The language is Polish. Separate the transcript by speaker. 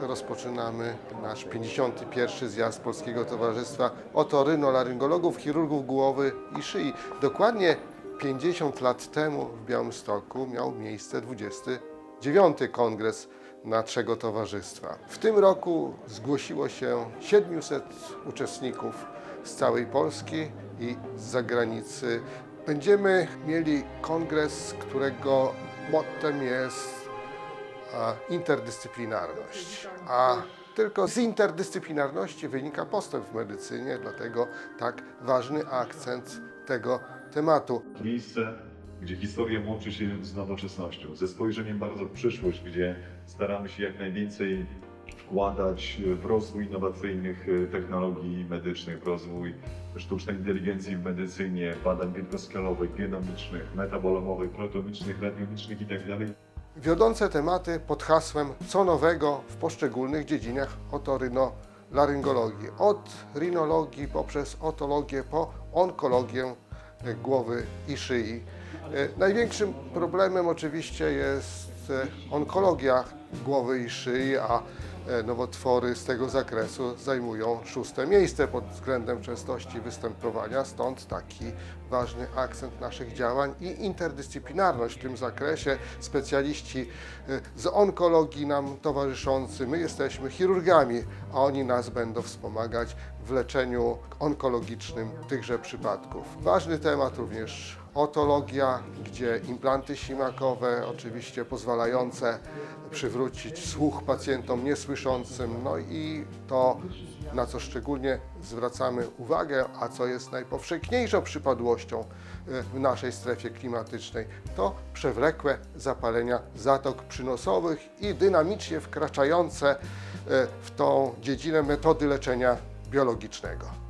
Speaker 1: rozpoczynamy nasz 51. zjazd Polskiego Towarzystwa Otorynolaryngologów, Chirurgów Głowy i Szyi. Dokładnie 50 lat temu w Białymstoku miał miejsce 29. kongres naszego towarzystwa. W tym roku zgłosiło się 700 uczestników z całej Polski i z zagranicy. Będziemy mieli kongres, którego mottem jest interdyscyplinarność. A tylko z interdyscyplinarności wynika postęp w medycynie, dlatego tak ważny akcent tego tematu.
Speaker 2: Miejsce, gdzie historia łączy się z nowoczesnością, ze spojrzeniem bardzo w przyszłość, gdzie staramy się jak najwięcej wkładać w rozwój innowacyjnych e, technologii medycznych, w rozwój sztucznej inteligencji w medycynie, badań wielkoskalowych, genomicznych, metabolomowych, proteomicznych, radiomicznych itd.
Speaker 1: Wiodące tematy pod hasłem co nowego w poszczególnych dziedzinach otoryno-laryngologii. Od rinologii poprzez otologię po onkologię e, głowy i szyi. E, Największym problemem oczywiście jest e, onkologia głowy i szyi, a nowotwory z tego zakresu zajmują szóste miejsce pod względem częstości występowania, stąd taki ważny akcent naszych działań i interdyscyplinarność w tym zakresie. Specjaliści e, z onkologii nam towarzyszący, my jesteśmy chirurgami, a oni nas będą wspomagać w leczeniu onkologicznym tychże przypadków. Ważny temat również otologia, gdzie implanty ślimakowe, oczywiście pozwalające przywrócić słuch pacjentom niesłyszącym, no i to, na co szczególnie zwracamy uwagę, a co jest najpowszechniejszą przypadłością e, w naszej strefie klimatycznej, to przewlekłe zapalenia zatok przynosowych i dynamicznie wkraczające e, w tą dziedzinę metody leczenia biologicznego.